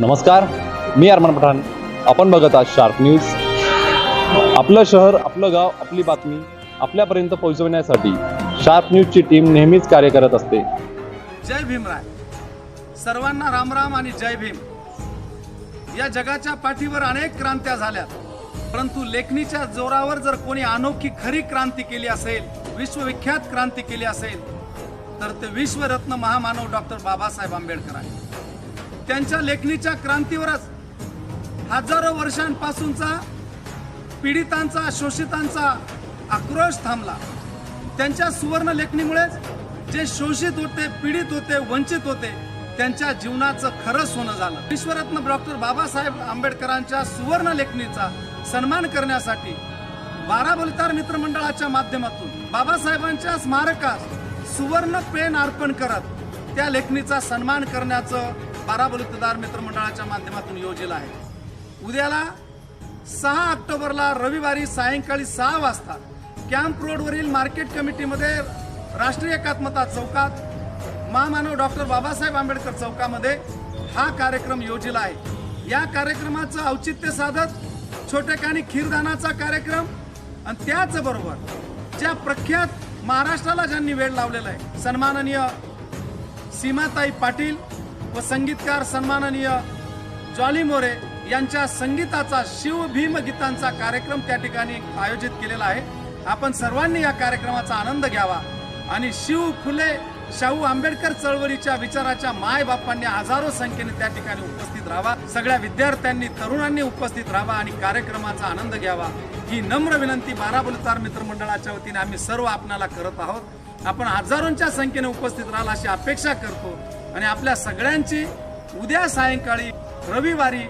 नमस्कार मी अरमान पठाण. आपण बघत आहात शार्प न्यूज आपलं शहर आपलं गाव आपली बातमी आपल्यापर्यंत पोहोचवण्यासाठी शार्प न्यूजची टीम नेहमीच कार्य करत असते. जय भीमराय सर्वांना रामराम आणि जय भीम. या जगाच्या पाठीवर अनेक क्रांत्या झाल्या परंतु लेखणीच्या जोरावर जर कोणी अनोखी खरी क्रांती केली असेल विश्वविख्यात क्रांती केली असेल तर ते विश्वरत्न महामानव डॉक्टर बाबासाहेब आंबेडकर आहे त्यांच्या लेखणीच्या क्रांतीवरच हजारो वर्षांपासूनचा पीडितांचा शोषितांचा आक्रोश थांबला. त्यांच्या सुवर्ण लेखणीमुळेच जे शोषित होते पीडित होते वंचित होते त्यांच्या जीवनाचं खरं सोनं झालं. विश्वरत्न डॉक्टर बाबासाहेब आंबेडकरांच्या सुवर्ण लेखणीचा सन्मान करण्यासाठी बारा बोलतार मित्रमंडळाच्या माध्यमातून बाबासाहेबांच्या स्मारकास सुवर्ण पेन अर्पण करत त्या लेखणीचा सन्मान करण्याचं बारा बलुतेदार मित्रमंडळाच्या माध्यमातून योजलेला आहे. उद्याला सहा ऑक्टोबरला रविवारी सायंकाळी सहा वाजता कॅम्प रोडवरील मार्केट कमिटीमध्ये राष्ट्रीय एकात्मता चौकात महामानव डॉक्टर बाबासाहेब आंबेडकर चौकामध्ये हा कार्यक्रम योजिला आहे. या कार्यक्रमाचं औचित्य साधत छोटेखानी खीरदानाचा कार्यक्रम आणि त्याचबरोबर ज्या प्रख्यात महाराष्ट्राला ज्यांनी वेळ लावलेला आहे सन्माननीय सीमाताई पाटील व संगीतकार सन्माननीय जॉली मोरे यांच्या संगीताचा शिव भीम गीतांचा कार्यक्रम त्या ठिकाणी आयोजित केलेला आहे. आपण सर्वांनी या कार्यक्रमाचा आनंद घ्यावा आणि शिव फुले शाहू आंबेडकर चळवळीच्या विचाराच्या मायबापांनी हजारो संख्येने त्या ठिकाणी उपस्थित राहावा. सगळ्या विद्यार्थ्यांनी तरुणांनी उपस्थित राहावा आणि कार्यक्रमाचा आनंद घ्यावा. ही नम्र विनंती बारा बलुतार मित्रमंडळाच्या वतीने आम्ही सर्व आपणाला करत आहोत. आपण हजारोंच्या संख्येने उपस्थित राहाल अशी अपेक्षा करतो. आणि आपल्या सगळ्यांची उद्या सायंकाळी रविवारी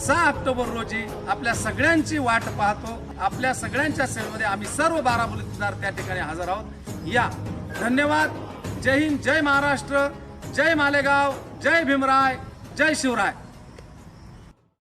सहा ऑक्टोबर रोजी आपल्या सगळ्यांची वाट पाहतो. आपल्या सगळ्यांच्या सेवेमध्ये आम्ही सर्व बारा बुलतदार त्या ठिकाणी हजर आहोत. या. धन्यवाद. जय हिंद जय महाराष्ट्र. जय मालेगाव. जय भीमराय. जय शिवराय.